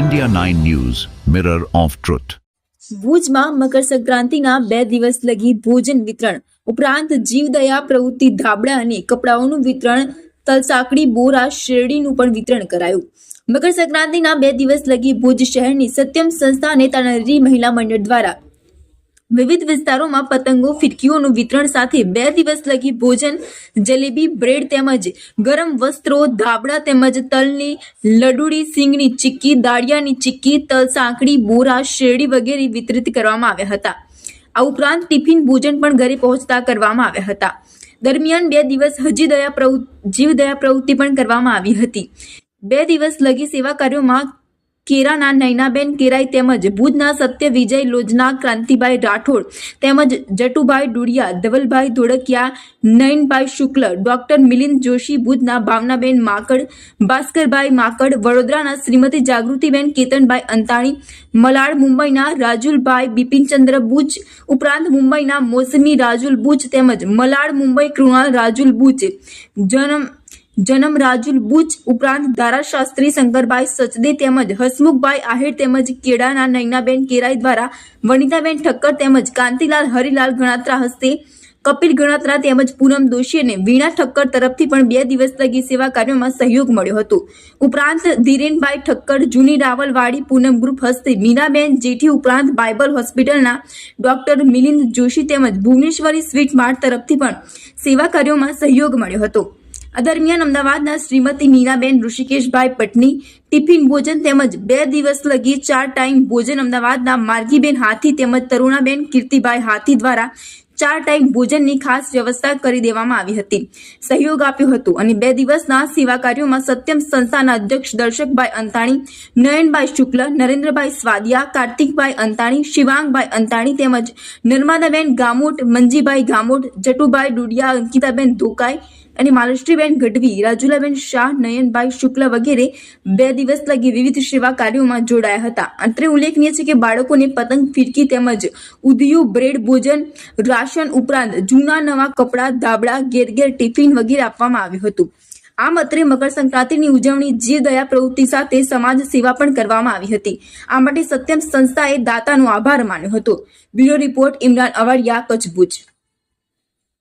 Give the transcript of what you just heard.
India 9 news mirror of truth ભુજમાં મકર સંક્રાંતિના બે દિવસ લગી ભોજન વિતરણ. ઉપરાંત જીવદયા પ્રવૃત્તિ ધાબળા અને કપડાઓનું વિતરણ, તલસાકડી, બોરા, શેરડીનું પણ વિતરણ કરાયું. મકર સંક્રાંતિના બે દિવસ લગી ભુજ શહેરની સત્યમ સંસ્થા અને તાનારી મહિલા મંડળ દ્વારા વિવિધ વિસ્તારોમાં પતંગો, ફિરકીઓનું વિતરણ સાથે બે દિવસ લગી ભોજન, જલેબી, બ્રેડ તેમજ ગરમ વસ્ત્રો, ધાબળા તેમજ તલની લડુડી, સિંગની ચીક્કી, દાળિયાની ચીક્કી, તલ સાંકડી, બોરા, શેરડી વગેરે વિતરિત કરવામાં આવ્યા હતા. આ ઉપરાંત ટિફિન ભોજન પણ ઘરે પહોંચતા કરવામાં આવ્યા હતા. દરમિયાન બે દિવસ હજી દયા પ્રવૃ- જીવદયા પ્રવૃત્તિ પણ કરવામાં આવી હતી. બે દિવસ લગી સેવા કાર્યોમાં કેરાના નૈનાબેન કેરાઈ તેમજ ભુજના સત્ય વિજય લોજના, ક્રાંતિભાઈ રાઠોડ તેમજ જટુભાઈ ડુડિયા ધવલભાઈ ધોળકિયા, નયનભાઈ શુક્લ, ડોક્ટર મિલિંદ જોશી, ભુજના ભાવનાબેન માકડ, ભાસ્કરભાઈ માકડ, વડોદરાના શ્રીમતી જાગૃતિબેન કેતનભાઈ અંતાણી, મલાડ મુંબઈના રાજુલભાઈ બિપિનચંદ્ર બુચ ઉપરાંત મુંબઈના મોસમી રાજુલ બુચ તેમજ મલાડ મુંબઈ કૃણાલ રાજુલ બુચ જન્મ જનમ રાજુલ બુચ ઉપરાંત ધારાશાસ્ત્રી શંકરભાઈ સચદે તેમજ હસમુખભાઈ આહિર તેમજ કેડાના નૈનાબેન કેરાઈ દ્વારા વનિતાબેન ઠક્કર તેમજ કાંતિલાલ હરિલાલ ગણાત્રા હસ્તે, કપિલ ગણાત્રા તેમજ પૂનમ દોશી અને વીણા ઠક્કર તરફથી પણ બે દિવસ લગી સેવા કાર્યોમાં સહયોગ મળ્યો હતો. ઉપરાંત ધીરેનભાઈ ઠક્કર, જૂની રાવલવાડી, પૂનમ ગ્રુપ હસ્તે મીનાબેન જેઠી ઉપરાંત બાઇબલ હોસ્પિટલના ડોક્ટર મિલિંદ જોશી તેમજ ભુવનેશ્વરી સ્વીટ માર્ટ તરફથી પણ સેવા કાર્યોમાં સહયોગ મળ્યો હતો. આ દરમિયાન અમદાવાદના શ્રીમતી મીનાબેન ઋષિકેશભાઈ પટની ટિફિન ભોજન તેમજ બે દિવસ લગી ચાર ટાઈમ ભોજન અમદાવાદના માર્ગીબેન હાથી તેમજ તરુણાબેન કીર્તિભાઈ હાથી દ્વારા ચાર ટાઈમ ભોજનની ખાસ વ્યવસ્થા કરી દેવામાં આવી હતી. સહયોગ આપ્યો હતો અને બે દિવસના સેવા કાર્યોમાં સત્યમ સંસ્થાના અધ્યક્ષ દર્શકભાઈ અંતાણી, નયનભાઈ શુક્લ, નરેન્દ્રભાઈ સ્વાદિયા, કાર્તિકભાઈ અંતાણી, શિવાંગભાઈ અંતાણી તેમજ નર્મદાબેન ગામોટ, મંજીભાઈ ગામોટ, જટુભાઈ ડુડિયા, અંકિતાબેન ધોકાઈ અને માલશ્રીબેન ગઢવી, રાજુલાબેન શાહ, નયનભાઈ શુક્લ વગેરે બે દિવસ લગી વિવિધ સેવા કાર્યોમાં જોડાયા હતા. અત્રે ઉલ્લેખનીય છે કે બાળકોને પતંગ ફિરકી તેમજ ઉધિયું બ્રેડ ભોજન રાશન ઉપરાંત જૂના નવા કપડાં, ધાબળા ઘેર ઘેર ટિફિન વગેરે આપવામાં આવ્યું હતું. આમ અત્રે મકર સંક્રાંતિની ઉજવણી જીવ દયા પ્રવૃત્તિ સાથે સમાજ સેવા પણ કરવામાં આવી હતી. આ માટે સત્યમ સંસ્થાએ દાતાનો આભાર માન્યો હતો. Bureau report, Imran Avadiya Kutch Bhuj.